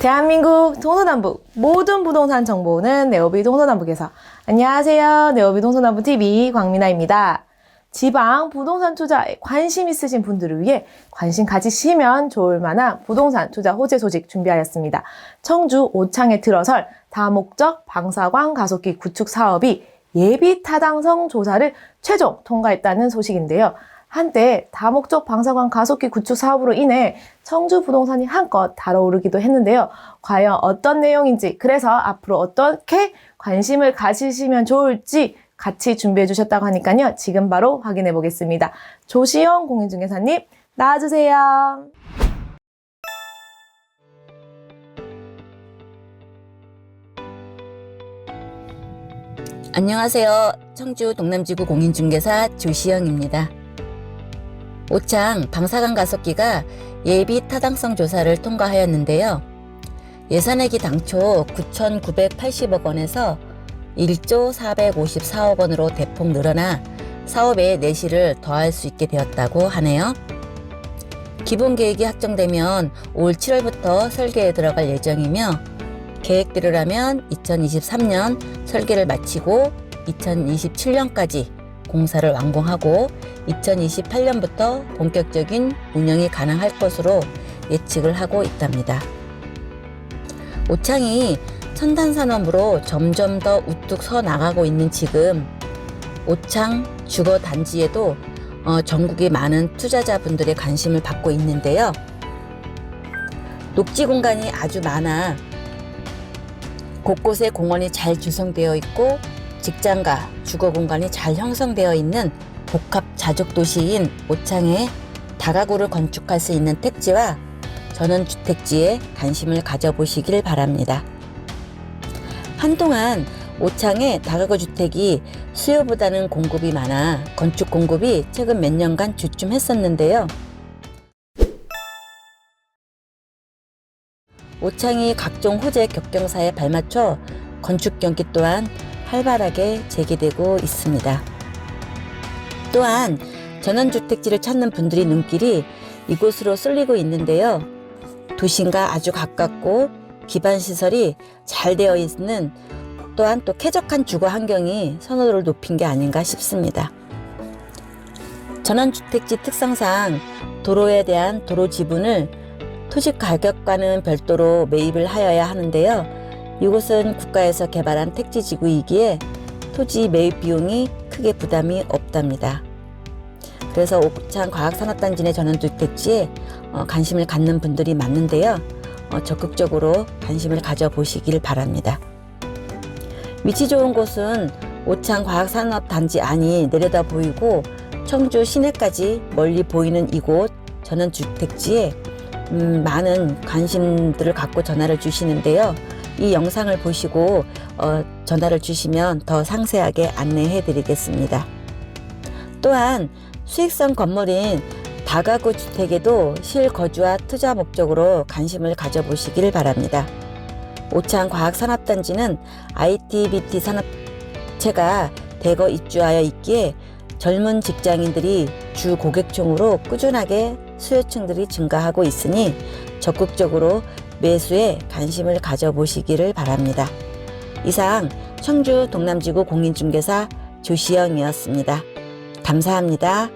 대한민국 동서남북 모든 부동산 정보는 네오비 동서남북에서 안녕하세요. 네오비 동서남북 TV 광민아입니다. 지방 부동산 투자에 관심 있으신 분들을 위해 관심 가지시면 좋을 만한 부동산 투자 호재 소식 준비하였습니다. 청주 오창에 들어설 다목적 방사광 가속기 구축 사업이 예비 타당성 조사를 최종 통과했다는 소식인데요. 한때 다목적 방사광 가속기 구축 사업으로 인해 청주 부동산이 한껏 달아오르기도 했는데요. 과연 어떤 내용인지, 그래서 앞으로 어떻게 관심을 가지시면 좋을지 같이 준비해 주셨다고 하니까요. 지금 바로 확인해 보겠습니다. 조시영 공인중개사님, 나와주세요. 안녕하세요. 청주 동남지구 공인중개사 조시영입니다. 오창 방사강 가속기가 예비 타당성 조사를 통과하였는데요. 예산액이 당초 9,980억 원에서 1조 454억 원으로 대폭 늘어나 사업의 내실을 더할 수 있게 되었다고 하네요. 기본 계획이 확정되면 올 7월부터 설계에 들어갈 예정이며 계획대로라면 2023년 설계를 마치고 2027년까지 공사를 완공하고 2028년부터 본격적인 운영이 가능할 것으로 예측을 하고 있답니다. 오창이 첨단 산업으로 점점 더 우뚝 서 나가고 있는 지금 오창 주거 단지에도 어, 전국의 많은 투자자분들의 관심을 받고 있는데요. 녹지 공간이 아주 많아 곳곳에 공원이 잘 조성되어 있고 직장과 주거 공간이 잘 형성되어 있는 복합 자족 도시인 오창에 다가구를 건축할 수 있는 택지와 전원 주택지에 관심을 가져보시길 바랍니다. 한동안 오창에 다가구 주택이 수요보다는 공급이 많아 건축 공급이 최근 몇 년간 주춤했었는데요. 오창이 각종 호재 격경사에 발맞춰 건축 경기 또한 활발하게 재개되고 있습니다. 또한 전원주택지를 찾는 분들의 눈길이 이곳으로 쏠리고 있는데요. 도심과 아주 가깝고 기반시설이 잘 되어 있는 또한 또 쾌적한 주거 환경이 선호도를 높인 게 아닌가 싶습니다. 전원주택지 특성상 도로에 대한 도로 지분을 토지 가격과는 별도로 매입을 하여야 하는데요. 이곳은 국가에서 개발한 택지 지구이기에 토지 매입 비용이 크게 부담이 없답니다. 그래서 옥창 과학산업단지 내 전원주택지에 어, 관심을 갖는 분들이 많은데요. 어, 적극적으로 관심을 가져보시길 바랍니다. 위치 좋은 곳은 오창 과학산업단지 안이 내려다 보이고 청주 시내까지 멀리 보이는 이곳 전원주택지에 음, 많은 관심들을 갖고 전화를 주시는데요. 이 영상을 보시고 어, 전화를 주시면 더 상세하게 안내해 드리겠습니다. 또한 수익성 건물인 다가구 주택에도 실거주와 투자 목적으로 관심을 가져보시길 바랍니다. 오창 과학산업단지는 ITBT 산업체가 대거 입주하여 있기에 젊은 직장인들이 주 고객층으로 꾸준하게 수요층들이 증가하고 있으니 적극적으로 매수에 관심을 가져보시기를 바랍니다. 이상 청주 동남지구 공인중개사 조시영이었습니다. 감사합니다.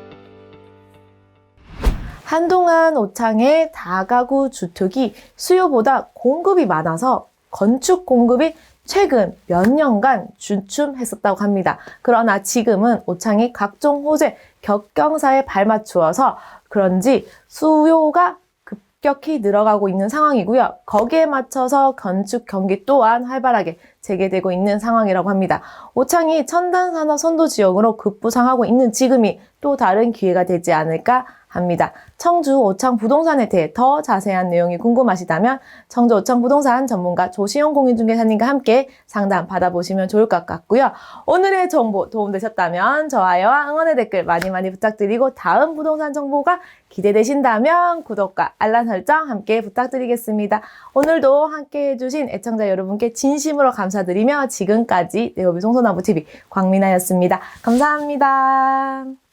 한동안 오창의 다가구 주택이 수요보다 공급이 많아서 건축 공급이 최근 몇 년간 주춤했었다고 합니다. 그러나 지금은 오창이 각종 호재 격경사에 발맞추어서 그런지 수요가 급격히 늘어가고 있는 상황이고요. 거기에 맞춰서 건축 경기 또한 활발하게 재개되고 있는 상황이라고 합니다. 오창이 첨단 산업 선도 지역으로 급부상하고 있는 지금이 또 다른 기회가 되지 않을까 합니다. 청주 오창 부동산에 대해 더 자세한 내용이 궁금하시다면 청주 오창 부동산 전문가 조시영 공인중개사님과 함께 상담 받아보시면 좋을 것 같고요. 오늘의 정보 도움되셨다면 좋아요와 응원의 댓글 많이 많이 부탁드리고 다음 부동산 정보가 기대되신다면 구독과 알람 설정 함께 부탁드리겠습니다. 오늘도 함께 해주신 애청자 여러분께 진심으로 감사드리며 지금까지 네오비 송소나무TV 광민아였습니다. 감사합니다.